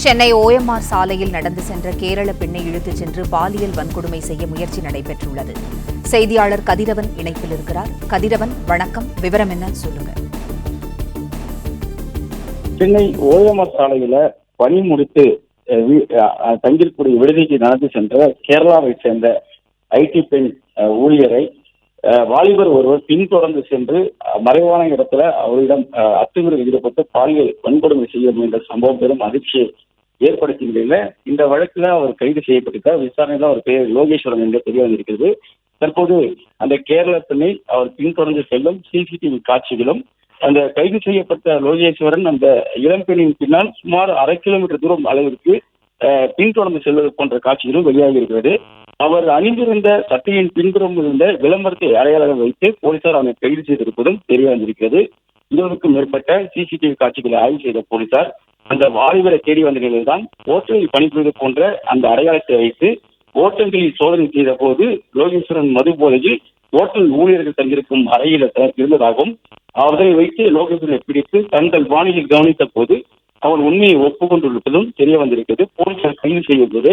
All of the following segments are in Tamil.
சென்னை ஓஎம்ஆர் சாலையில் நடந்து சென்ற கேரள பெண்ணை இழுத்துச் சென்று பாலியல் வன்கொடுமை செய்ய முயற்சி நடைபெற்றுள்ளது. செய்தியாளர் கதிரவன் இணைப்பில் இருக்கிறார். கதிரவன் வணக்கம். விவரம் என்ன? சொல்லுங்க. சென்னை ஓஎம்ஆர் சாலையில பணி முடித்து தங்கியிருக்கக்கூடிய விடுதிக்கு நடந்து சென்ற கேரளாவை சேர்ந்த ஐடி பெண் ஊழியரை அஹ், வாலிபர் ஒருவர் பின்தொடர்ந்து சென்று மறைவான இடத்துல அவரிடம் அஹ், அத்துமீறல் ஈடுபட்டு பாலியல் வன்கொடுமை செய்ய முயன்ற சம்பவம் பெரும் அதிர்ச்சியை ஏற்படுத்தி நிலையில இந்த வழக்குல அவர் கைது செய்யப்பட்டிருக்கார். விசாரணையில அவர் பெயர் யோகேஸ்வரன் என்று தெரிய வந்திருக்கிறது. தற்போது அந்த கேரள பெண்ணை அவர் பின்தொடர்ந்து செல்லும் சிசிடிவி காட்சிகளும் அந்த கைது செய்யப்பட்ட லோகேஸ்வரன் அந்த இளம்பெண்ணின் பின்னால் சுமார் அரை கிலோமீட்டர் தூரம் அளவிற்கு பின்தொடர்ந்து செல்வது போன்ற காட்சிகளும் வெளியாகி இருக்கிறது. அவர் அணிந்திருந்த சட்டையின் பின்புறம் இருந்த விளம்பரத்தை அடையாளம் வைத்து போலீசார் அவனை கைது செய்திருப்பதும் தெரிய வந்திருக்கிறது. இருபதுக்கும் மேற்பட்ட சிசிடிவி காட்சிகளை ஆய்வு செய்த போலீசார் அந்த வாலிபரை தேடி வந்த நிலையில்தான் ஹோட்டலில் பணிபுரிவது போன்ற அந்த அடையாளத்தை வைத்து ஹோட்டல்களில் சோதனை செய்த போது லோகேஸ்வரன் மது போதையில் ஹோட்டல் ஊழியர்கள் தங்கியிருக்கும் அறையில் இருந்ததாகவும் அவர்களை வைத்து லோகேஸ்வரனை பிடித்து தங்கள் வானிலையில் கவனித்த போது அவன் உண்மையை ஒப்புக்கொண்டிருப்பதும் தெரிய வந்திருக்கிறது. போலீசார் கைது செய்யும் போது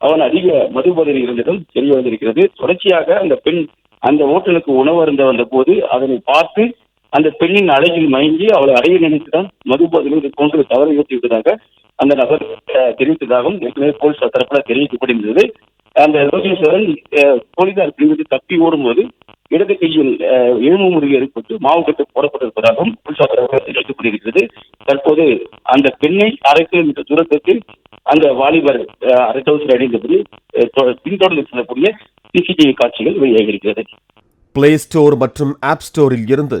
அவன் அதிக மது போதையில் இருந்ததும் தெரிய வந்திருக்கிறது. தொடர்ச்சியாக அந்த பெண் அந்த ஹோட்டலுக்கு உணவு அருந்த வந்த போது அதனை பார்த்து அந்த பெண்ணின் அழகில் மயங்கி அவளை அடைய நினைத்துதான் மது இது போன்று தவறு விட்டதாக அந்த நபர் தெரிவித்ததாகவும் ஏற்கனவே போலீசார் தரப்புல தெரிவிக்கப்படுகிறது அந்த ரோகேஸ்வரன் போலீசார் பிரிவுக்கு தப்பி ஓடும்போது இடது கையில் அஹ், எலும்பு முறிவு ஏற்பட்டு மாவு போடப்பட்டிருப்பதாகவும் போலீசார் தரப்புல தெரிவிக்கப்படுகிறது தற்போது அந்த பெண்ணை அரை கிலோமீட்டர் தூரத்துக்கு அந்த வாலிபர் அரை தௌசண்ட் அடைந்தபடி பின்தொடர்ந்து செல்லக்கூடிய சிசிடிவி காட்சிகள் வெளியாகியிருக்கிறது. பிளே ஸ்டோர் மற்றும் ஆப் ஸ்டோரில் இருந்து